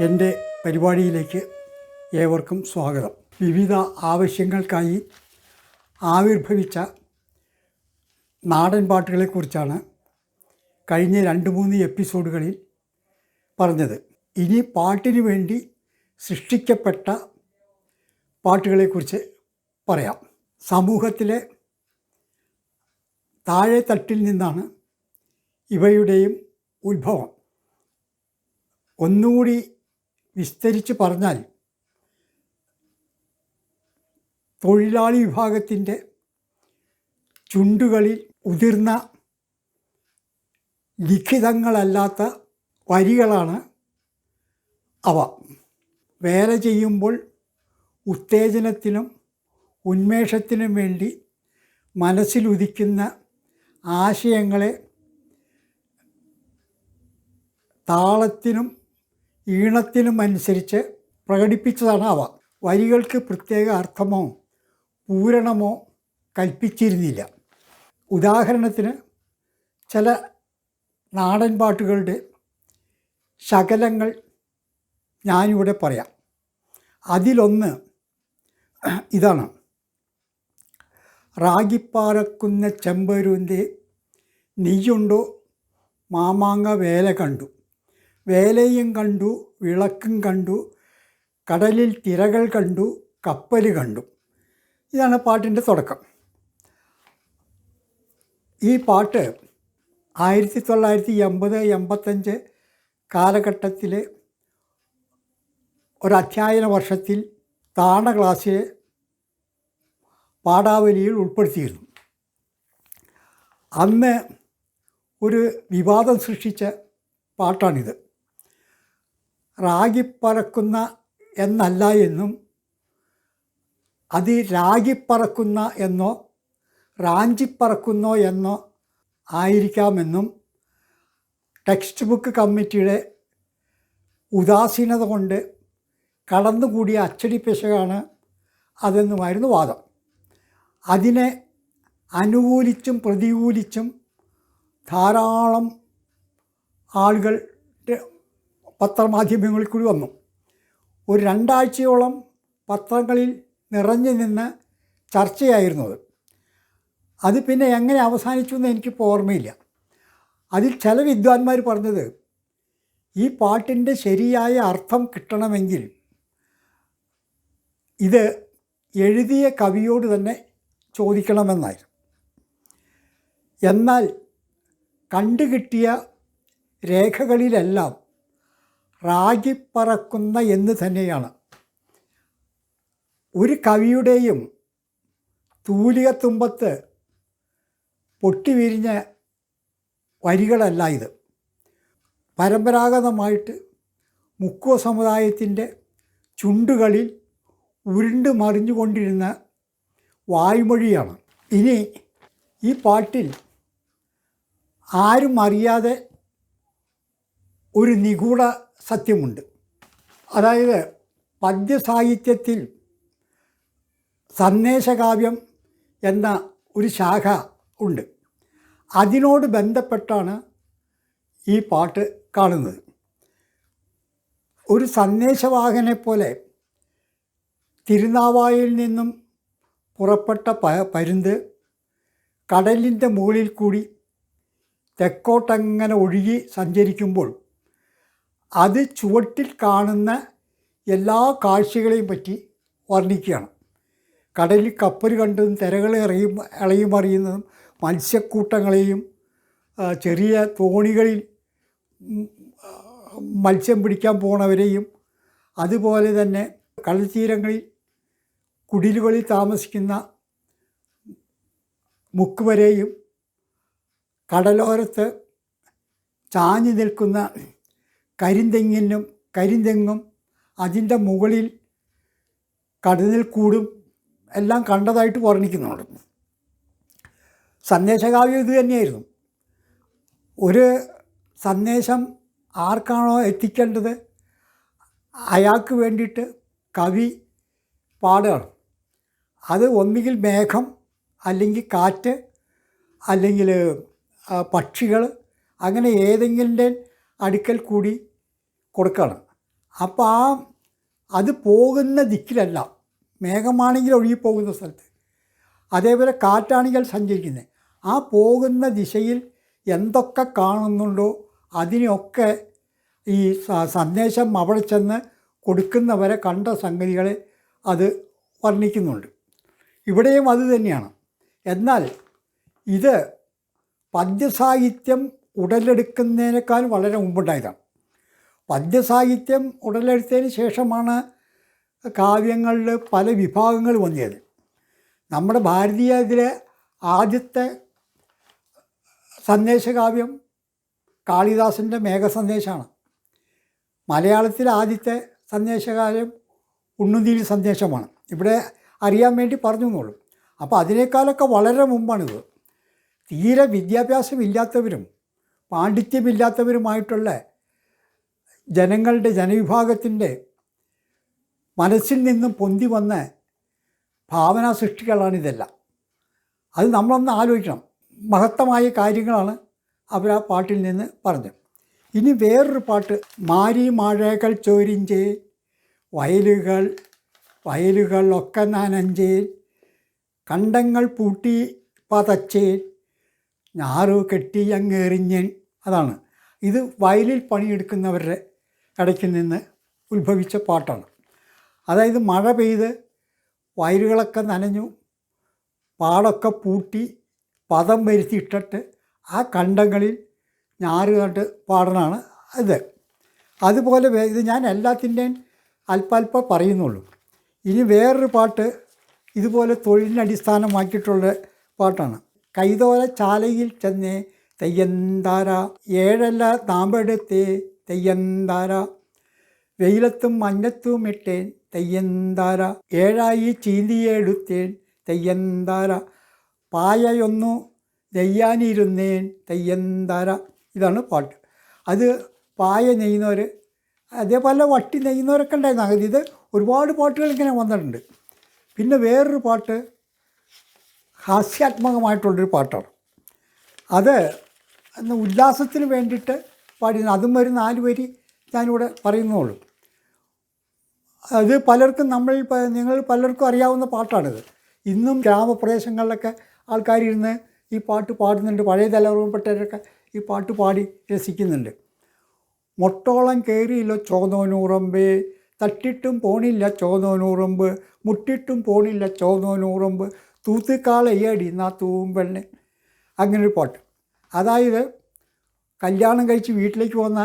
എന്റെ പരിപാടിയിലേക്ക് ഏവർക്കും സ്വാഗതം. വിവിധ ആവശ്യങ്ങൾക്കായി ആവിർഭവിച്ച നാടൻ പാട്ടുകളെക്കുറിച്ചാണ് കഴിഞ്ഞ രണ്ട് മൂന്ന് എപ്പിസോഡുകളിൽ പറഞ്ഞത്. ഇനി പാട്ടിന് വേണ്ടി സൃഷ്ടിക്കപ്പെട്ട പാട്ടുകളെക്കുറിച്ച് പറയാം. സമൂഹത്തിലെ താഴെ തട്ടിൽ നിന്നാണ് ഇവയുടെയും ഉത്ഭവം. ഒന്നുകൂടി വിസ്തരിച്ച് പറഞ്ഞാൽ തൊഴിലാളി വിഭാഗത്തിന്റെ ചുണ്ടുകളിൽ ഉതിർന്ന ലിഖിതങ്ങളല്ലാത്ത വരികളാണ് അവ. വേല ചെയ്യുമ്പോൾ ഉത്തേജനത്തിനും ഉന്മേഷത്തിനും വേണ്ടി മനസ്സിലുദിക്കുന്ന ആശയങ്ങളെ താളത്തിനും ഈണത്തിനും അനുസരിച്ച് പ്രകടിപ്പിച്ചതാണ് അവ. വരികൾക്ക് പ്രത്യേക അർത്ഥമോ പൂരണമോ കൽപ്പിച്ചിരുന്നില്ല. ഉദാഹരണത്തിന് ചില നാടൻ പാട്ടുകളുടെ ശകലങ്ങൾ ഞാനിവിടെ പറയാം. അതിലൊന്ന് ഇതാണ്. റാഗിപ്പാറക്കുന്ന ചെമ്പരുവിന്റെ നെയ്യുണ്ടോ മാമാങ്ങ വേല കണ്ടു. വേലയും കണ്ടു വിളക്കും കണ്ടു കടലിൽ തിരകൾ കണ്ടു കപ്പൽ കണ്ടു. ഇതാണ് പാട്ടിന്റെ തുടക്കം. ഈ പാട്ട് ആയിരത്തി തൊള്ളായിരത്തി എൺപത് എൺപത്തഞ്ച് കാലഘട്ടത്തിൽ ഒരധ്യായന വർഷത്തിൽ താണ ക്ലാസ്സിലെ പാഠാവലിയിൽ ഉൾപ്പെടുത്തിയിരുന്നു. അന്ന് ഒരു വിവാദം സൃഷ്ടിച്ച പാട്ടാണിത്. റാഗിപ്പറക്കുന്ന എന്നല്ല എന്നും അത് രാഗിപ്പറക്കുന്ന എന്നോ റാഞ്ചിപ്പറക്കുന്നോ എന്നോ ആയിരിക്കാമെന്നും ടെക്സ്റ്റ് ബുക്ക് കമ്മിറ്റിയുടെ ഉദാസീനത കൊണ്ട് കടന്നുകൂടിയ അച്ചടി പിശകാണ് അതെന്നുമായിരുന്നു വാദം. അതിനെ അനുകൂലിച്ചും പ്രതികൂലിച്ചും ധാരാളം ആളുകൾ പത്രമാധ്യമങ്ങളിൽ കൂടി വന്നു. ഒരു രണ്ടാഴ്ചയോളം പത്രങ്ങളിൽ നിറഞ്ഞു നിന്ന് ചർച്ചയായിരുന്നു അത് അത് പിന്നെ എങ്ങനെ അവസാനിച്ചു എന്ന് എനിക്കിപ്പോൾ ഓർമ്മയില്ല. അതിൽ ചില വിദ്വാൻമാർ പറഞ്ഞത് ഈ പാട്ടിന്റെ ശരിയായ അർത്ഥം കിട്ടണമെങ്കിൽ ഇത് എഴുതിയ കവിയോട് തന്നെ ചോദിക്കണമെന്നായിരുന്നു. എന്നാൽ കണ്ടുകിട്ടിയ രേഖകളിലെല്ലാം റാഗിപ്പറക്കുന്ന എന്ന് തന്നെയാണ്. ഒരു കവിയുടെയും തൂലിക തുമ്പത്ത് പൊട്ടിവിരിഞ്ഞ വരികളല്ല ഇത്. പരമ്പരാഗതമായിട്ട് മുക്കുവ സമുദായത്തിന്റെ ചുണ്ടുകളിൽ ഉരുണ്ട് മറിഞ്ഞുകൊണ്ടിരുന്ന വായ്മൊഴിയാണ്. ഇനി ഈ പാട്ടിൽ ആരും അറിയാതെ ഒരു നിഗൂഢ സത്യമുണ്ട്. അതായത് പദ്യസാഹിത്യത്തിൽ സന്ദേശകാവ്യം എന്ന ഒരു ശാഖ ഉണ്ട്. അതിനോട് ബന്ധപ്പെട്ടാണ് ഈ പാട്ട് കാണുന്നത്. ഒരു സന്ദേശവാഹനെ പോലെ തിരുനാവായിൽ നിന്നും പുറപ്പെട്ട പ പരുന്ത് കടലിന്റെ മുകളിൽ കൂടി തെക്കോട്ടങ്ങനെ ഒഴുകി സഞ്ചരിക്കുമ്പോൾ അത് ചുവട്ടിൽ കാണുന്ന എല്ലാ കാഴ്ചകളെയും പറ്റി വർണിക്കുകയാണ്. കടലിൽ കപ്പൽ കണ്ടതും തിരകളെ ഇറയും ഇളയും അറിയുന്നതും മത്സ്യക്കൂട്ടങ്ങളെയും ചെറിയ തോണികളിൽ മത്സ്യം പിടിക്കാൻ പോണവരെയും അതുപോലെ തന്നെ കടൽത്തീരങ്ങളിൽ കുടിലുകളിൽ താമസിക്കുന്ന മുക്കുവരെയും കടലോരത്ത് ചാഞ്ഞു നിൽക്കുന്ന കരിന്തെങ്ങിനും കരിന്തെങ്ങും അതിന്റെ മുകളിൽ കടലിൽ കൂടും എല്ലാം കണ്ടതായിട്ട് വർണിക്കുന്നുണ്ട്. സന്ദേശകാവ്യം ഇത് തന്നെയായിരുന്നു. ഒരു സന്ദേശം ആർക്കാണോ എത്തിക്കേണ്ടത് അയാൾക്ക് വേണ്ടിയിട്ട് കവി പാടുകയാണ്. അത് ഒന്നുകിൽ മേഘം അല്ലെങ്കിൽ കാറ്റ് അല്ലെങ്കിൽ പക്ഷികൾ അങ്ങനെ ഏതെങ്കിലും അടുക്കൽ കൂടി കൊടുക്കണം. അപ്പോൾ ആ അത് പോകുന്ന ദിക്കിലല്ല മേഘമാണെങ്കിൽ ഒഴുകിപ്പോകുന്ന സ്ഥലത്ത്. അതേപോലെ കാറ്റാണെങ്കിൽ സഞ്ചരിക്കുന്നത് ആ പോകുന്ന ദിശയിൽ എന്തൊക്കെ കാണുന്നുണ്ടോ അതിനെയൊക്കെ ഈ സന്ദേശം അവിടെ ചെന്ന് കൊടുക്കുന്നവരെ കണ്ട സംഗതികളെ അത് വർണിക്കുന്നുണ്ട്. ഇവിടെയും അത് തന്നെയാണ്. എന്നാൽ ഇത് പദ്യസാഹിത്യം ഉടലെടുക്കുന്നതിനേക്കാൾ വളരെ മുമ്പുണ്ടായതാണ്. പദ്യസാഹിത്യം ഉടലെടുത്തതിന് ശേഷമാണ് കാവ്യങ്ങളിൽ പല വിഭാഗങ്ങൾ വന്നത് നമ്മുടെ ഭാരതീയത്തിലെ ആദ്യത്തെ സന്ദേശകാവ്യം കാളിദാസന്റെ മേഘസന്ദേശമാണ്. മലയാളത്തിലെ ആദ്യത്തെ സന്ദേശകാവ്യം ഉണ്ണുനീലി സന്ദേശമാണ്. ഇവിടെ അറിയാൻ വേണ്ടി പറഞ്ഞു എന്നുള്ളൂ അപ്പോൾ അതിനേക്കാളൊക്കെ വളരെ മുമ്പാണിത്. തീരെ വിദ്യാഭ്യാസമില്ലാത്തവരും പാണ്ഡിത്യമില്ലാത്തവരുമായിട്ടുള്ള ജനങ്ങളുടെ ജനവിഭാഗത്തിന്റെ മനസ്സിൽ നിന്നും പൊന്തി വന്ന ഭാവനാ സൃഷ്ടികളാണിതെല്ലാം അത് നമ്മളൊന്ന് ആലോചിക്കണം. മഹത്തമായ കാര്യങ്ങളാണ് അവർ ആ പാട്ടിൽ നിന്ന് പറഞ്ഞത്. ഇനി വേറൊരു പാട്ട്. മാരി മഴകൾ ചോരിഞ്ചേ വയലുകൾ വയലുകൾ ഒക്കെ നനഞ്ചേൻ കണ്ടങ്ങൾ പൂട്ടി പതച്ചേൻ ഞാറു കെട്ടി അങ്ങേറിഞ്ഞേൻ. അതാണ്. ഇത് വയലിൽ പണിയെടുക്കുന്നവരുടെ ഇടയ്ക്ക് നിന്ന് ഉത്ഭവിച്ച പാട്ടാണ്. അതായത് മഴ പെയ്ത് വയലുകളൊക്കെ നനഞ്ഞു പാടൊക്കെ പൂട്ടി പദം വരുത്തിയിട്ടിട്ട് ആ കണ്ടങ്ങളിൽ ഞാറ് കണ്ട് പാടണമാണ് ഇത്. അതുപോലെ ഇത് ഞാൻ എല്ലാത്തിന്റെയും അല്പാൽപ്പ പറയുന്നുള്ളൂ. ഇനി വേറൊരു പാട്ട് ഇതുപോലെ തൊഴിലിനടിസ്ഥാനമാക്കിയിട്ടുള്ള പാട്ടാണ്. കൈതോല ചാലയിൽ ചെന്നേ തെയ്യന്താര ഏഴല്ല താമ്പെടുത്തേ തെയ്യന്താര. വെയിലത്തും മഞ്ഞത്തും ഇട്ടേൻ തെയ്യന്താര. ഏഴായി ചീന്തിയെടുത്തേൻ തെയ്യന്താര. പായയൊന്നു നെയ്യാനിരുന്നേൻ തെയ്യന്താര. ഇതാണ് പാട്ട്. അത് പായ നെയ്യുന്നവർ അതേപോലെ വട്ടി നെയ്യുന്നവരൊക്കെ ഉണ്ടായിരുന്നു. ഇത് ഒരുപാട് പാട്ടുകൾ ഇങ്ങനെ വന്നിട്ടുണ്ട്. പിന്നെ വേറൊരു പാട്ട് ഹാസ്യാത്മകമായിട്ടുള്ളൊരു പാട്ടാണ്. അത് ഉല്ലാസത്തിന് വേണ്ടിയിട്ട് പാടിയത് അതും ഒരു നാല് വരി ഞാനിവിടെ പറയുന്നുള്ളൂ. അത് പലർക്കും നമ്മൾ നിങ്ങൾ പലർക്കും അറിയാവുന്ന പാട്ടാണിത്. ഇന്നും ഗ്രാമപ്രദേശങ്ങളിലൊക്കെ ആൾക്കാരിരുന്ന് ഈ പാട്ട് പാടുന്നുണ്ട്. പഴയ തലമുറപ്പെട്ടവരൊക്കെ ഈ പാട്ട് പാടി രസിക്കുന്നുണ്ട്. മൊട്ടോളം കയറിയില്ല ചോന്നോനൂറമ്പ്. തട്ടിട്ടും പോണില്ല ചോന്നോനൂറമ്പ്. മുട്ടിട്ടും പോണില്ല ചോന്നോനൂറമ്പ്. തൂത്തുക്കാളയ്യടി നാ തൂമ്പെണ്ണ് അങ്ങനൊരു പാട്ട്. അതായത് കല്യാണം കഴിച്ച് വീട്ടിലേക്ക് വന്ന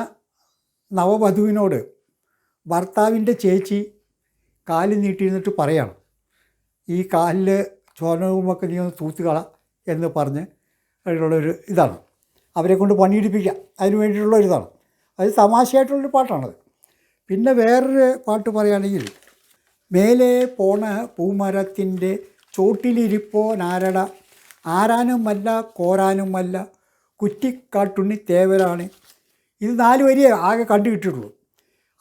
നവവധുവിനോട് ഭർത്താവിന്റെ ചേച്ചി കാൽ നീട്ടിയിരുന്നിട്ട് പറയണം ഈ കാലിൽ ചോനവുമൊക്കെ നീ ഒന്ന് തൂത്തുകള എന്ന് പറഞ്ഞ് ഉള്ളൊരു ഇതാണ്. അവരെ കൊണ്ട് പണിയെടുപ്പിക്കുക അതിന് വേണ്ടിയിട്ടുള്ള ഇതാണ്. അത് തമാശയായിട്ടുള്ളൊരു പാട്ടാണത്. പിന്നെ വേറൊരു പാട്ട് പറയുകയാണെങ്കിൽ മേലെ പോണ പൂമരത്തിന്റെ ചോട്ടിലിരിപ്പോനാരട ആരാനുമല്ല കോരാനുമല്ല കുറ്റിക്കാട്ടുണ്ണി തേവരാണ്. ഇത് നാല് വരിയെ ആകെ കണ്ടു കിട്ടിയിട്ടുള്ളൂ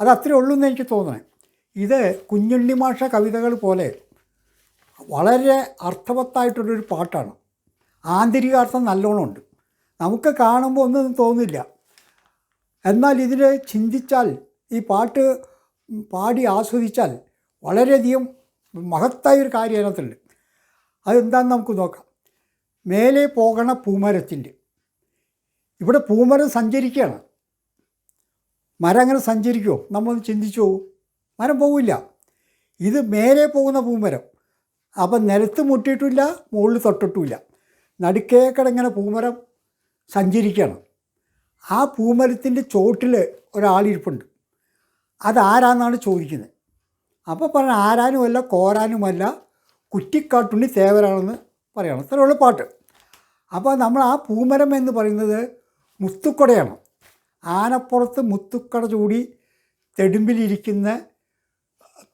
അത് അത്രേ ഉള്ളൂ എന്ന് എനിക്ക് തോന്നണേ. ഇത് കുഞ്ഞുണ്ണി മാഷ കവിതകൾ പോലെ വളരെ അർത്ഥവത്തായിട്ടുള്ളൊരു പാട്ടാണ്. ആന്തരികാർത്ഥം നല്ലോണമുണ്ട് നമുക്ക് കാണുമ്പോൾ ഒന്നും തോന്നില്ല. എന്നാൽ ഇതിൽ ചിന്തിച്ചാൽ ഈ പാട്ട് പാടി ആസ്വദിച്ചാൽ വളരെയധികം മഹത്തായ ഒരു കാര്യം അതിനകത്തുണ്ട്. അതെന്താണെന്ന് നമുക്ക് നോക്കാം. മേലെ പോകണ പൂമരത്തിന്റെ ഇവിടെ പൂമരം സഞ്ചരിക്കുകയാണ്. മരം അങ്ങനെ സഞ്ചരിക്കുമോ നമ്മൾ ചിന്തിച്ചു പോകും മരം പോവില്ല. ഇത് മേലെ പോകുന്ന പൂമരം. അപ്പം നിലത്ത് മുട്ടിയിട്ടില്ല മുകളിൽ തൊട്ടിട്ടുമില്ല. നടുക്കേക്കടങ്ങനെ പൂമരം സഞ്ചരിക്കണം ആ പൂമരത്തിന്റെ ചോട്ടിൽ ഒരാളിരിപ്പുണ്ട്. അതാരാന്നാണ് ചോദിക്കുന്നത്. അപ്പോൾ പറഞ്ഞ ആരാനുമല്ല കോരാനുമല്ല കുറ്റിക്കാട്ടുണ്ണി തേവരാണെന്ന് പറയണം. അത്രയുള്ള പാട്ട്. അപ്പോൾ നമ്മൾ ആ പൂമരം എന്ന് പറയുന്നത് മുത്തുക്കുടയാണ്. ആനപ്പുറത്ത് മുത്തുക്കട ചൂടി തെടുമ്പിലിരിക്കുന്ന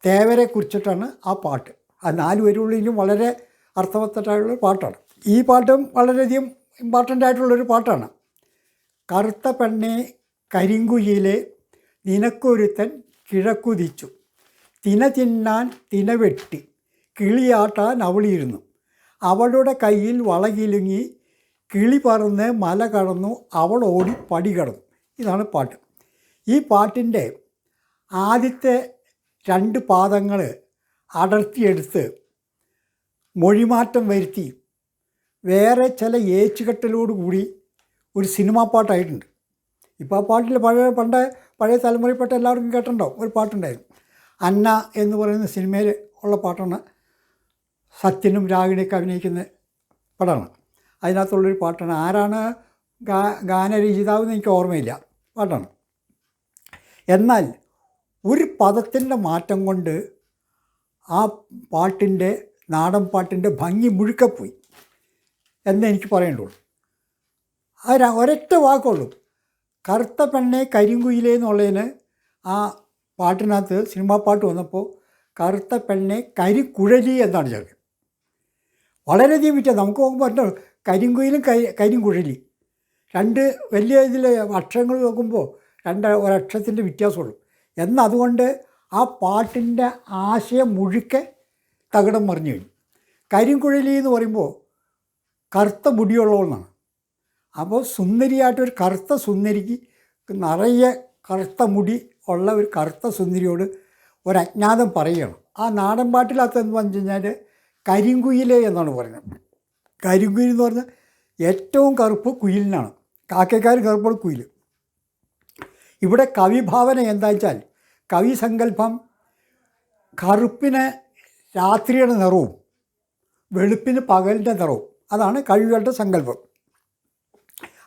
തേവരെ കുറിച്ചിട്ടാണ് ആ പാട്ട്. ആ നാല് വരികളിലും വളരെ അർത്ഥവത്തായിട്ടുള്ള പാട്ടാണ്. ഈ പാട്ടും വളരെയധികം ഇമ്പോർട്ടന്റ് ആയിട്ടുള്ളൊരു പാട്ടാണ്. കറുത്ത പെണ്ണെ കരിങ്കുയിലെ നിനക്കൊരുത്തൻ കിഴക്കുതിച്ചു. തിന തിന്നാൻ തിന വെട്ടി കിളിയാട്ടാൻ അവളിയിരുന്നു അവളുടെ കയ്യിൽ വളകിലുങ്ങി കിളി പറന്ന് മല കടന്നു അവൾ ഓടി പടി കടന്നു. ഇതാണ് പാട്ട്. ഈ പാട്ടിന്റെ ആദ്യത്തെ രണ്ട് പാദങ്ങൾ അടർത്തിയെടുത്ത് മൊഴിമാറ്റം വരുത്തി വേറെ ചില ഏച്ചുകെട്ടലോട് കൂടി ഒരു സിനിമാ പാട്ടായിട്ടുണ്ട്. ഇപ്പോൾ ആ പാട്ടിൽ പഴയ പണ്ട് പഴയ തലമുറയിൽപ്പെട്ട എല്ലാവർക്കും കേട്ടിട്ടുണ്ടാവും ഒരു പാട്ടുണ്ടായിരുന്നു. അന്ന എന്ന് പറയുന്ന സിനിമയിൽ ഉള്ള പാട്ടാണ് സത്യനും രാഗിണിയൊക്കെ അഭിനയിക്കുന്ന പടമാണ്. അതിനകത്തുള്ളൊരു പാട്ടാണ്. ആരാണ് ഗാ ഗാനരചയിതാവെന്ന് എനിക്ക് ഓർമ്മയില്ല. പാട്ടാണ്. എന്നാൽ ഒരു പദത്തിന്റെ മാറ്റം കൊണ്ട് ആ പാട്ടിന്റെ നാടൻ പാട്ടിന്റെ ഭംഗി മുഴുക്കപ്പോയി എന്നേ എനിക്ക് പറയേണ്ടുള്ളൂ ര- ഒരൊറ്റ വാക്കുള്ളൂ. കറുത്ത പെണ്ണെ കരിങ്കുയിലേ എന്നുള്ളതിന് ആ പാട്ടിനകത്ത് സിനിമാ പാട്ട് വന്നപ്പോൾ കറുത്ത പെണ്ണെ കരിക്കുഴലി എന്നാണ് ചേർക്കുന്നത്. വളരെയധികം വിറ്റ. നമുക്ക് നോക്കുമ്പോൾ കരിങ്കുയിലും കരി കരിങ്കുഴലി. രണ്ട് വലിയ ഇതിൽ അക്ഷരങ്ങൾ നോക്കുമ്പോൾ രണ്ട് ഒരക്ഷരത്തിന്റെ വ്യത്യാസമുള്ളൂ. എന്നതുകൊണ്ട് ആ പാട്ടിന്റെ ആശയം മുഴുക്കെ തകിടം മറിഞ്ഞു കഴിഞ്ഞു കരിങ്കുഴലി എന്ന് പറയുമ്പോൾ കറുത്ത മുടിയുള്ളവെന്നാണ് അപ്പോൾ സുന്ദരിയായിട്ടൊരു കറുത്ത സുന്ദരിക്ക് നിറയെ കറുത്ത മുടി ഉള്ള ഒരു കറുത്ത സുന്ദരിയോട് ഒരു അജ്ഞാതം പറയുകയാണ്. ആ നാടൻ പാട്ടിലകത്ത് എന്ന് പറഞ്ഞു കഴിഞ്ഞാൽ കരിങ്കുയിലേ എന്നാണ് പറയുന്നത്. കരിങ്കുയിൽ എന്ന് പറഞ്ഞാൽ ഏറ്റവും കറുപ്പ് കുയിലിനാണ്. കാക്കക്കാർ കറുപ്പോൾ കുയിൽ. ഇവിടെ കവിഭാവന എന്താ വെച്ചാൽ കവി സങ്കല്പം കറുപ്പിന് രാത്രിയുടെ നിറവും വെളുപ്പിന് പകലിന്റെ നിറവും. അതാണ് കവികളുടെ സങ്കല്പം.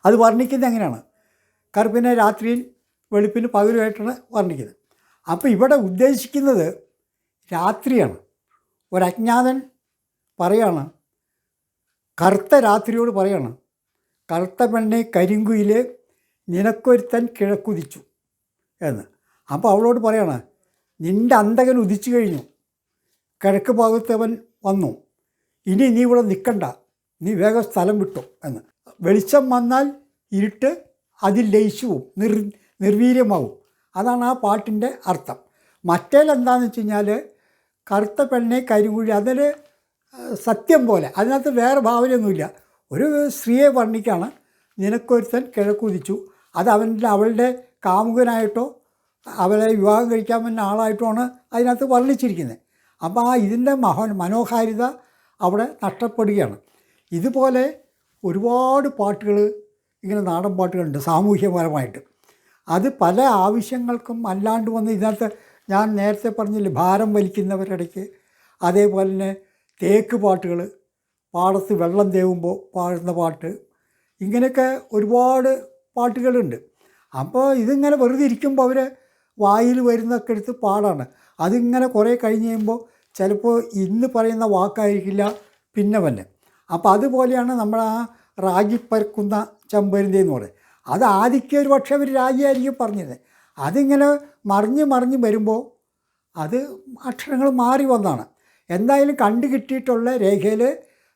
അത് വർണിക്കുന്നത് എങ്ങനെയാണ്? കറുപ്പിനെ രാത്രിയിൽ വെളുപ്പിന് പകലുമായിട്ടാണ് വർണിക്കുന്നത്. അപ്പോൾ ഇവിടെ ഉദ്ദേശിക്കുന്നത് രാത്രിയാണ്. ഒരജ്ഞാതൻ പറയാണ് കറുത്ത രാത്രിയോട് പറയണം കറുത്ത പെണ്ണെ കരിങ്കുയിൽ നിനക്കൊരുത്തൻ കിഴക്കുതിച്ചു എന്ന്. അപ്പോൾ അവളോട് പറയണം നിന്റെ അന്തകൻ ഉദിച്ചു കഴിഞ്ഞു. കിഴക്ക് ഭാഗത്തവൻ വന്നു. ഇനി നീ ഇവിടെ നിൽക്കണ്ട. നീ വേഗം സ്ഥലം വിട്ടു എന്ന്. വെളിച്ചം വന്നാൽ ഇരുട്ട് അതിൽ ലയിച്ചുവും നിർ നിർവീര്യമാവും. അതാണ് ആ പാട്ടിന്റെ അർത്ഥം. മറ്റേലെന്താണെന്ന് വെച്ച് കഴിഞ്ഞാൽ കറുത്ത പെണ്ണെ കരിങ്കുഴി ഏഹ്, സത്യം പോലെ. അതിനകത്ത് വേറെ ഭാവനയൊന്നുമില്ല. ഒരു സ്ത്രീയെ വർണിക്കാണ്. നിനക്കൊരുത്തൻ കിഴക്കുതിച്ചു. അത് അവന്റെ അവളുടെ കാമുകനായിട്ടോ അവളെ വിവാഹം കഴിക്കാൻ വന്ന ആളായിട്ടോ ആണ് അതിനകത്ത് വർണിച്ചിരിക്കുന്നത്. അപ്പോൾ ആ ഇതിന്റെ മഹോ മനോഹാരിത അവിടെ നഷ്ടപ്പെടുകയാണ്. ഇതുപോലെ ഒരുപാട് പാട്ടുകൾ ഇങ്ങനെ നാടൻ പാട്ടുകളുണ്ട് സാമൂഹ്യപരമായിട്ട്. അത് പല ആവശ്യങ്ങൾക്കും അല്ലാണ്ട് വന്ന് ഇതിനകത്ത് ഞാൻ നേരത്തെ പറഞ്ഞില്ലേ ഭാരം വലിക്കുന്നവരിടയ്ക്ക് അതേപോലെ തന്നെ തേക്ക് പാട്ടുകൾ പാടത്ത് വെള്ളം തേവുമ്പോൾ പാടുന്ന പാട്ട് ഇങ്ങനെയൊക്കെ ഒരുപാട് പാട്ടുകളുണ്ട്. അപ്പോൾ ഇതിങ്ങനെ വെറുതെ ഇരിക്കുമ്പോൾ അവർ വായിൽ വരുന്നതൊക്കെ എടുത്ത് പാടാണ്. അതിങ്ങനെ കുറേ കഴിഞ്ഞ് കഴിയുമ്പോൾ ചിലപ്പോൾ ഇന്ന് പറയുന്ന വാക്കായിരിക്കില്ല പിന്നെ വന്നെ. അപ്പോൾ അതുപോലെയാണ് നമ്മൾ ആ റാഗി പരക്കുന്ന ചെമ്പരുന്തി എന്ന് പറയുന്നത് അത് ആദ്യം ഒരു പക്ഷേ അവർ രാജിയായിരിക്കും പറഞ്ഞത് അതിങ്ങനെ മറിഞ്ഞ് മറിഞ്ഞ് വരുമ്പോൾ അത് അക്ഷരങ്ങൾ മാറി വന്നതാണ് എന്തായാലും കണ്ടു കിട്ടിയിട്ടുള്ള രേഖയിൽ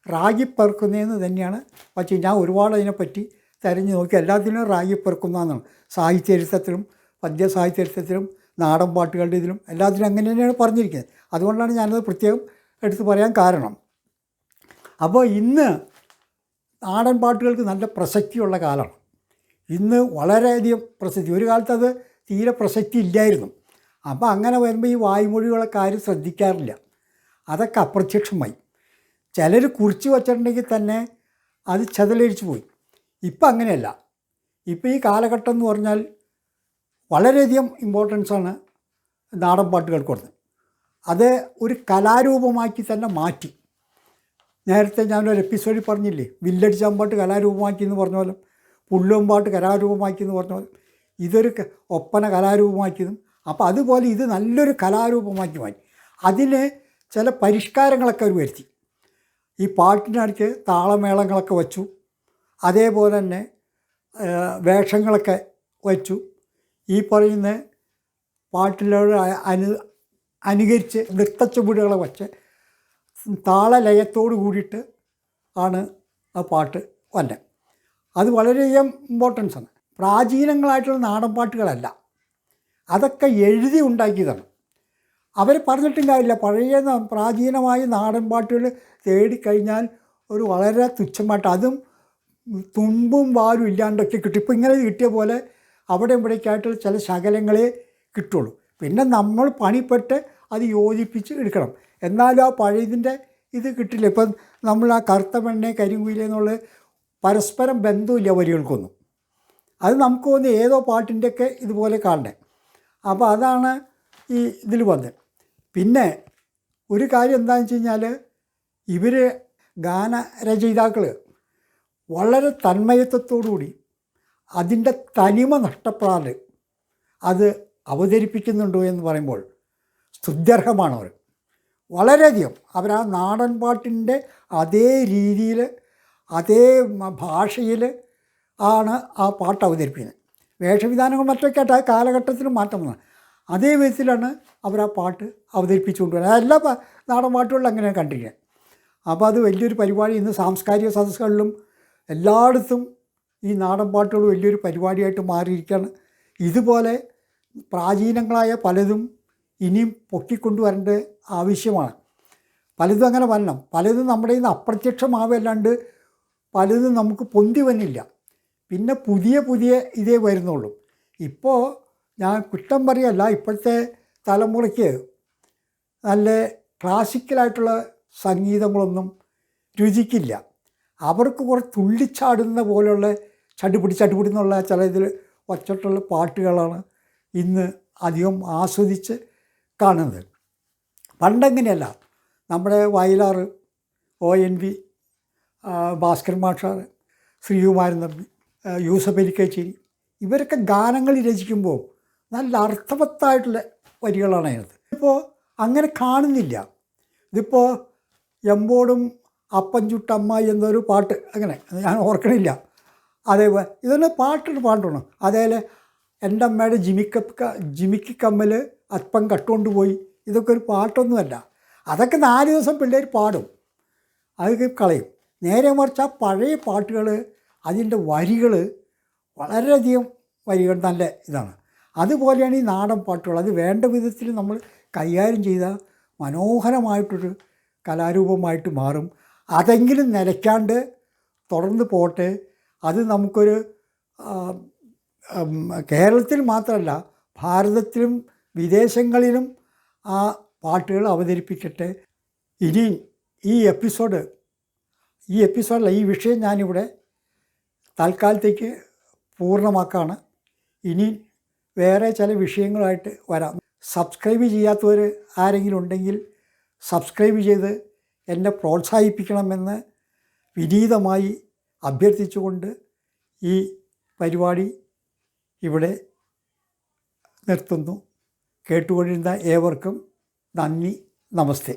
റാഗി പെറുക്കുന്നതെന്ന് തന്നെയാണ്. പക്ഷേ ഞാൻ ഒരുപാട് അതിനെപ്പറ്റി തിരഞ്ഞു നോക്കി. എല്ലാത്തിനും റാഗി പെറുക്കുന്നതെന്നാണ് സാഹിത്യചരിത്രത്തിലും പദ്യസാഹിത്യചരിത്രത്തിലും നാടൻ പാട്ടുകളുടെ ഇതിലും എല്ലാത്തിനും അങ്ങനെ തന്നെയാണ് പറഞ്ഞിരിക്കുന്നത്. അതുകൊണ്ടാണ് ഞാനത് പ്രത്യേകം എടുത്ത് പറയാൻ കാരണം. അപ്പോൾ ഇന്ന് നാടൻ പാട്ടുകൾക്ക് നല്ല പ്രസക്തിയുള്ള കാലമാണ്. ഇന്ന് വളരെയധികം പ്രസക്തി. ഒരു കാലത്ത് അത് തീരെ പ്രസക്തി ഇല്ലായിരുന്നു. അപ്പോൾ അങ്ങനെ വരുമ്പോൾ ഈ വായ്മൊഴികളൊക്കെ ആരും ശ്രദ്ധിക്കാറില്ല. അതൊക്കെ അപ്രത്യക്ഷമായി. ചിലർ കുറിച്ച് വച്ചിട്ടുണ്ടെങ്കിൽ തന്നെ അത് ചതലരിച്ചു പോയി. ഇപ്പം അങ്ങനെയല്ല. ഇപ്പം ഈ കാലഘട്ടം എന്ന് പറഞ്ഞാൽ വളരെയധികം ഇമ്പോർട്ടൻസാണ് നാടൻ പാട്ടുകൾക്ക് കൊടുത്തത്. അത് ഒരു കലാരൂപമാക്കി തന്നെ മാറ്റി. നേരത്തെ ഞാനൊരു എപ്പിസോഡിൽ പറഞ്ഞില്ലേ വില്ലടി ചമ്പാട്ട് കലാരൂപമാക്കി എന്ന് പറഞ്ഞ പോലെ പുള്ളുമ്പാട്ട് കലാരൂപമാക്കി എന്ന് പറഞ്ഞ പോലെ ഇതൊരു ഒപ്പന കലാരൂപമാക്കിയതും അപ്പോൾ അതുപോലെ ഇത് നല്ലൊരു കലാരൂപമാക്കി മാറ്റി. അതിന് ചില പരിഷ്കാരങ്ങളൊക്കെ അവർ വരുത്തി. ഈ പാട്ടിനടുത്ത് താളമേളങ്ങളൊക്കെ വച്ചു. അതേപോലെ തന്നെ വേഷങ്ങളൊക്കെ വച്ചു. ഈ പറയുന്ന പാട്ടിലോട് അനു അനുകരിച്ച് നൃത്തച്ചുവടുകളെ വച്ച് താളലയത്തോട് കൂടിയിട്ട് ആണ് ആ പാട്ട് വന്നത് അത് വളരെയധികം ഇമ്പോർട്ടൻസ് ആണ്. പ്രാചീനങ്ങളായിട്ടുള്ള നാടൻ പാട്ടുകളല്ല അതൊക്കെ എഴുതി ഉണ്ടാക്കിയതാണ്. അവർ പറഞ്ഞിട്ടും കാര്യമില്ല. പഴയ പ്രാചീനമായ നാടൻ പാട്ടുകൾ തേടിക്കഴിഞ്ഞാൽ ഒരു വളരെ തുച്ഛമായിട്ട് അതും തുമ്പും വാരും ഇല്ലാണ്ടൊക്കെ കിട്ടും. ഇപ്പം ഇങ്ങനെ കിട്ടിയ പോലെ അവിടെ ഇവിടേക്കായിട്ട് ചില ശകലങ്ങളെ കിട്ടുള്ളൂ. പിന്നെ നമ്മൾ പണിപ്പെട്ട് അത് യോജിപ്പിച്ച് എടുക്കണം. എന്നാലും ആ പഴയതിന്റെ ഇത് കിട്ടില്ല. ഇപ്പം നമ്മൾ ആ കറുത്ത പെണ്ണെ കരിങ്കുയിലെ പരസ്പരം ബന്ധമില്ല വരികൾക്കൊന്നും അത് നമുക്ക് തോന്നി ഏതോ പാട്ടിന്റെയൊക്കെ ഇതുപോലെ കാണണ്ടേ. അപ്പോൾ അതാണ് ഈ ഇതിൽ വന്നത്. പിന്നെ ഒരു കാര്യം എന്താണെന്ന് വെച്ച് കഴിഞ്ഞാൽ ഇവർ ഗാനരചയിതാക്കൾ വളരെ തന്മയത്വത്തോടുകൂടി അതിന്റെ തനിമ നഷ്ടപ്പെടാതെ അത് അവതരിപ്പിക്കുന്നുണ്ടോ എന്ന് പറയുമ്പോൾ സ്തുത്യർഹമാണ് അവർ വളരെയധികം അവർ ആ നാടൻ പാട്ടിന്റെ അതേ രീതിയിൽ അതേ ഭാഷയിൽ ആണ് ആ പാട്ട് അവതരിപ്പിക്കുന്നത്. വേഷവിധാനങ്ങൾ മറ്റൊക്കെ ആയിട്ട് ആ കാലഘട്ടത്തിന് മാറ്റം വന്നത് അതേ വിധത്തിലാണ് അവർ ആ പാട്ട് അവതരിപ്പിച്ചുകൊണ്ട് വരുന്നത് എല്ലാ നാടൻ പാട്ടുകളിലും അങ്ങനെ കണ്ടില്ല അപ്പോൾ അത് വലിയൊരു പരിപാടി ഇന്ന് സാംസ്കാരിക സദസ്സുകളിലും എല്ലായിടത്തും ഈ നാടൻ പാട്ടുകൾ വലിയൊരു പരിപാടിയായിട്ട് മാറിയിരിക്കുകയാണ്. ഇതുപോലെ പ്രാചീനങ്ങളായ പലതും ഇനിയും പൊക്കിക്കൊണ്ടുവരേണ്ട ആവശ്യമാണ്. പലതും അങ്ങനെ വരണം. പലതും നമ്മുടെ ഇന്ന് അപ്രത്യക്ഷമാവല്ലാണ്ട് പലതും നമുക്ക് പൊന്തി വന്നില്ല. പിന്നെ പുതിയ പുതിയ ഇതേ വരുന്നുള്ളൂ. ഇപ്പോൾ ഞാൻ കുറ്റം പറയല്ല ഇപ്പോഴത്തെ തലമുറയ്ക്ക് നല്ല ക്ലാസിക്കലായിട്ടുള്ള സംഗീതങ്ങളൊന്നും രുചിക്കില്ല. അവർക്ക് കുറച്ച് തുള്ളിച്ചാടുന്ന പോലെയുള്ള ചടുപിടി ചടുപിടി എന്നുള്ള ചില ഇതിൽ വച്ചിട്ടുള്ള പാട്ടുകളാണ് ഇന്ന് അധികം ആസ്വദിച്ച് കാണുന്നത്. പണ്ടങ്ങനെയല്ല. നമ്മുടെ Vayalar O N V Bhaskar മാഷാർ Sreekumaran Thampi Yusuf അലിക്കച്ചേരി ഇവരൊക്കെ ഗാനങ്ങൾ രചിക്കുമ്പോൾ നല്ല അർത്ഥവത്തായിട്ടുള്ള വരികളാണ് അതിനകത്ത് ഇപ്പോൾ അങ്ങനെ കാണുന്നില്ല. ഇതിപ്പോൾ എമ്പോടും അപ്പം ചുട്ടമ്മായി എന്നൊരു പാട്ട് അങ്ങനെ ഞാൻ ഓർക്കണില്ല. അതേപോലെ ഇതൊന്ന് പാട്ടിട്ട് പാട്ടാണ് അതേപോലെ എന്റെ അമ്മയുടെ ജിമിക്ക ജിമിക്ക് കമ്മൽ അപ്പം കട്ടുകൊണ്ട് പോയി. ഇതൊക്കെ ഒരു പാട്ടൊന്നുമല്ല. അതൊക്കെ നാല് ദിവസം പിള്ളേർ പാടും. അതൊക്കെ കളയും. നേരെ മറിച്ച് ആ പഴയ പാട്ടുകൾ അതിന്റെ വരികൾ വളരെയധികം വരികൾ നല്ല ഇതാണ്. അതുപോലെയാണ് ഈ നാടൻ പാട്ടുകൾ. അത് വേണ്ട വിധത്തിൽ നമ്മൾ കൈകാര്യം ചെയ്ത മനോഹരമായിട്ടൊരു കലാരൂപമായിട്ട് മാറും. അതെങ്കിലും നിലയ്ക്കാണ്ട് തുടർന്ന് പോട്ടെ. അത് നമുക്കൊരു കേരളത്തിൽ മാത്രമല്ല ഭാരതത്തിലും വിദേശങ്ങളിലും ആ പാട്ടുകൾ അവതരിപ്പിക്കട്ടെ. ഇനി ഈ എപ്പിസോഡ് ഈ എപ്പിസോഡിലെ ഈ വിഷയം ഞാനിവിടെ തൽക്കാലത്തേക്ക് പൂർണമാക്കാണ്. ഇനി വേറെ ചില വിഷയങ്ങളായിട്ട് വരാം. സബ്സ്ക്രൈബ് ചെയ്യാത്തവർ ആരെങ്കിലും ഉണ്ടെങ്കിൽ സബ്സ്ക്രൈബ് ചെയ്ത് എന്നെ പ്രോത്സാഹിപ്പിക്കണമെന്ന് വിനീതമായി അഭ്യർത്ഥിച്ചുകൊണ്ട് ഈ പരിപാടി ഇവിടെ നിർത്തുന്നു. കേട്ടുകൊണ്ടിരുന്ന ഏവർക്കും നന്ദി നമസ്തേ.